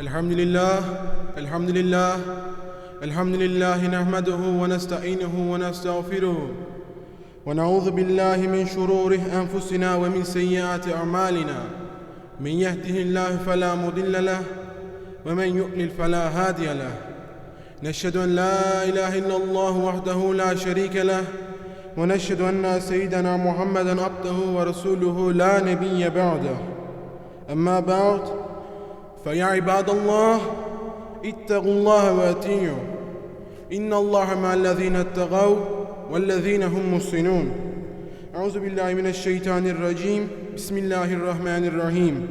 الحمد لله الحمد لله الحمد لله نحمده ونستعينه ونستغفره ونعوذ بالله من شرور انفسنا ومن سيئات اعمالنا من يهده الله فلا مضل له ومن يؤلل فلا هادي له نشهد ان لا اله الا الله وحده لا شريك له ونشهد ان سيدنا محمدا عبده ورسوله لا نبي بعده اما بعد فيا عباد الله اتقوا الله واتيعوا إن الله مع الذين اتقوا والذين هم محسنون. أعوذ بالله من الشيطان الرجيم. بسم الله الرحمن الرحيم.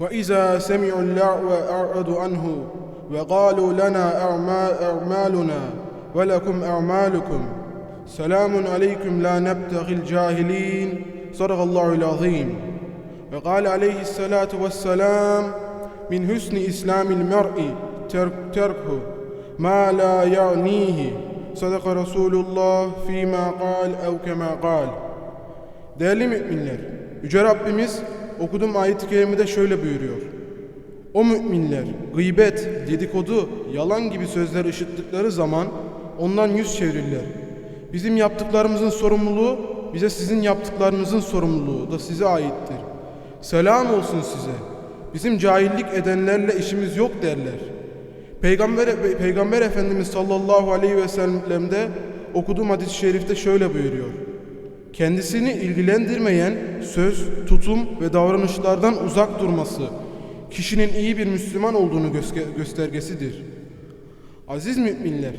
وإذا سمعوا اللغو أعرضوا عنه وقالوا لنا أعما- أعمالنا ولكم أعمالكم. سلام عليكم لا نبتغي الجاهلين. صدق الله العظيم. Ve kâle aleyhissalâtu vesselâm min hüsni islamil mer'i terk terkhu ma la ya'nihi sadaka Resulullah fîmâ kâl ev kemâ kâl Değerli müminler, Yüce Rabbimiz okuduğum ayet-i kerimede şöyle buyuruyor. O müminler gıybet, dedikodu, yalan gibi sözler işittikleri zaman ondan yüz çevirirler. Bizim yaptıklarımızın sorumluluğu bize sizin yaptıklarınızın sorumluluğu da size aittir. Selam olsun size. Bizim cahillik edenlerle işimiz yok derler. Peygamber, Peygamber Efendimiz sallallahu aleyhi ve sellem'de okuduğum hadis-i şerifte şöyle buyuruyor. Kendisini ilgilendirmeyen söz, tutum ve davranışlardan uzak durması kişinin iyi bir Müslüman olduğunu göstergesidir. Aziz müminler,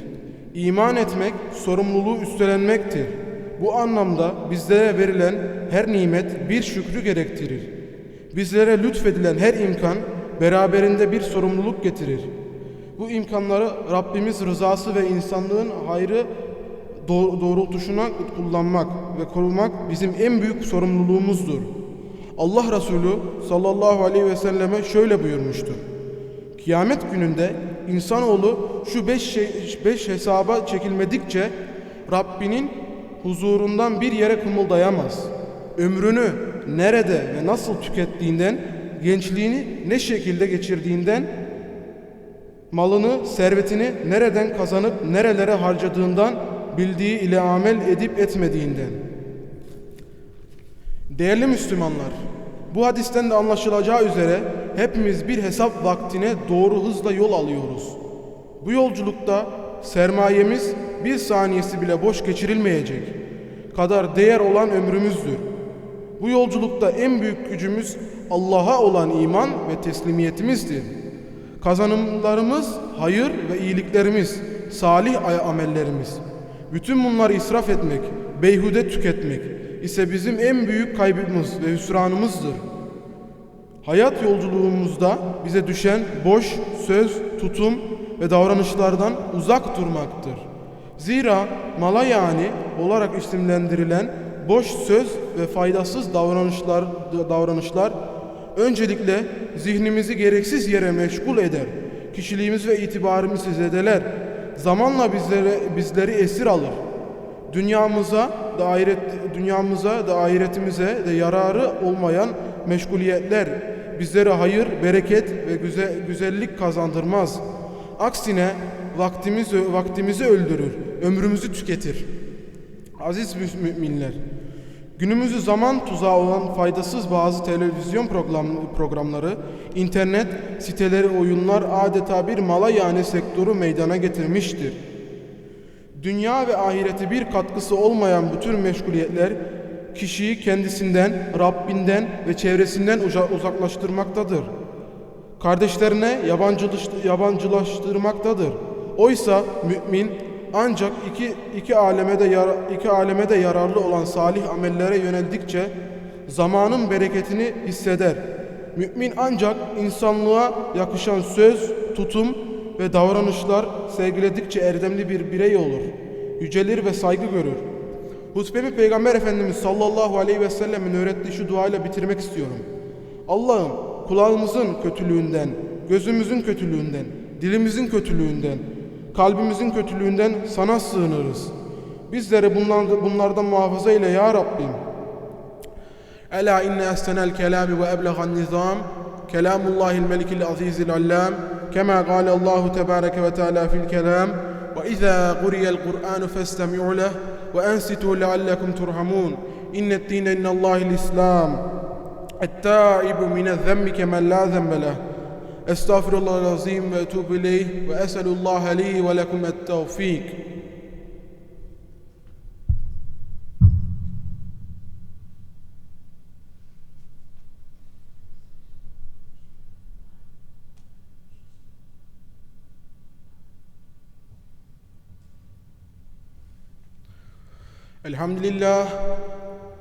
iman etmek sorumluluğu üstlenmektir. Bu anlamda bizlere verilen her nimet bir şükrü gerektirir. Bizlere lütfedilen her imkan beraberinde bir sorumluluk getirir. Bu imkanları Rabbimiz rızası ve insanlığın hayrı doğ- doğrultusuna kullanmak ve korumak bizim en büyük sorumluluğumuzdur. Allah Resulü sallallahu aleyhi ve selleme şöyle buyurmuştur. Kıyamet gününde insanoğlu şu beş, şey, beş hesaba çekilmedikçe Rabbinin huzurundan bir yere kımıldayamaz. Ömrünü nerede ve nasıl tükettiğinden, gençliğini ne şekilde geçirdiğinden, malını, servetini nereden kazanıp nerelere harcadığından, bildiği ile amel edip etmediğinden. Değerli Müslümanlar, bu hadisten de anlaşılacağı üzere hepimiz bir hesap vaktine doğru hızla yol alıyoruz. Bu yolculukta sermayemiz bir saniyesi bile boş geçirilmeyecek kadar değer olan ömrümüzdür. Bu yolculukta en büyük gücümüz Allah'a olan iman ve teslimiyetimizdir. Kazanımlarımız, hayır ve iyiliklerimiz, salih amellerimiz. Bütün bunları israf etmek, beyhude tüketmek ise bizim en büyük kaybımız ve hüsranımızdır. Hayat yolculuğumuzda bize düşen boş söz, tutum ve davranışlardan uzak durmaktır. Zira mala yani olarak isimlendirilen boş söz ve faydasız davranışlar davranışlar öncelikle zihnimizi gereksiz yere meşgul eder. Kişiliğimiz ve itibarımızı zedeler. Zamanla bizlere, bizleri esir alır. Dünyamıza da ahiret, dünyamıza da ahiretimize de yararı olmayan meşguliyetler bizlere hayır, bereket ve güzel, güzellik kazandırmaz. Aksine vaktimizi, vaktimizi öldürür, ömrümüzü tüketir. Aziz müminler, günümüzü zaman tuzağı olan faydasız bazı televizyon program, programları, internet siteleri, oyunlar adeta bir mala yani sektörü meydana getirmiştir. Dünya ve ahireti bir katkısı olmayan bu tür meşguliyetler kişiyi kendisinden, Rabbinden ve çevresinden uzaklaştırmaktadır. Kardeşlerine yabancılaştırmaktadır. Oysa mümin ancak iki, iki, aleme de yara, iki aleme de yararlı olan salih amellere yöneldikçe zamanın bereketini hisseder. Mümin ancak insanlığa yakışan söz, tutum ve davranışlar sergiledikçe erdemli bir birey olur. Yücelir ve saygı görür. Hutbemi Peygamber Efendimiz sallallahu aleyhi ve sellemin öğrettiği şu duayla bitirmek istiyorum. Allah'ım kulağımızın kötülüğünden, gözümüzün kötülüğünden, dilimizin kötülüğünden, kalbimizin kötülüğünden sana sığınırız. Bizleri bunlardan, bunlardan muhafaza eyle ya Rabbim. Ela inne estenel kelami ve eblegan nizam كلام الله الملك العزيز العلام كما قال الله تبارك وتعالى في الكلام وإذا قرئ القرآن فاستمعوا له وأنصتوا لعلكم ترحمون إن الدين إن الله الإسلام التائب من الذنب كمن لا ذنب له أستغفر الله العظيم وأتوب إليه وأسأل الله لي ولكم التوفيق. الحمد لله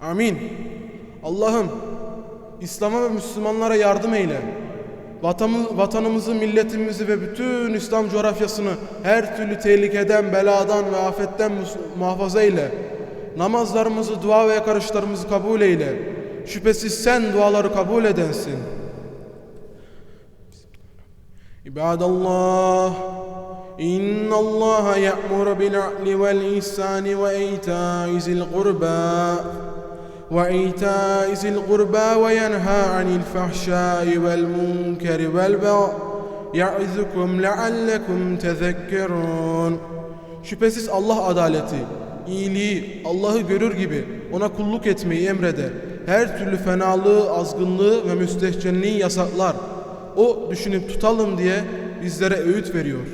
Amin. Allah'ım İslam'a ve Müslümanlara yardım eyle. Vatanımızı, milletimizi ve bütün İslam coğrafyasını her türlü tehlikeden, beladan ve afetten muhafaza eyle. Namazlarımızı, dua ve yakarışlarımızı kabul eyle. Şüphesiz sen duaları kabul edensin. İbadallah. إن الله يأمر بالعدل والإحسان وإيتاء ذي القربى وإيتاء ذي القربى وينهى عن الفحشاء والمنكر والبغي يعظكم لعلكم تذكرون Şüphesiz Allah adaleti, iyiliği, Allah'ı görür gibi ona kulluk etmeyi emreder. Her türlü fenalığı, azgınlığı ve müstehcenliği yasaklar. O düşünüp tutalım diye bizlere öğüt veriyor.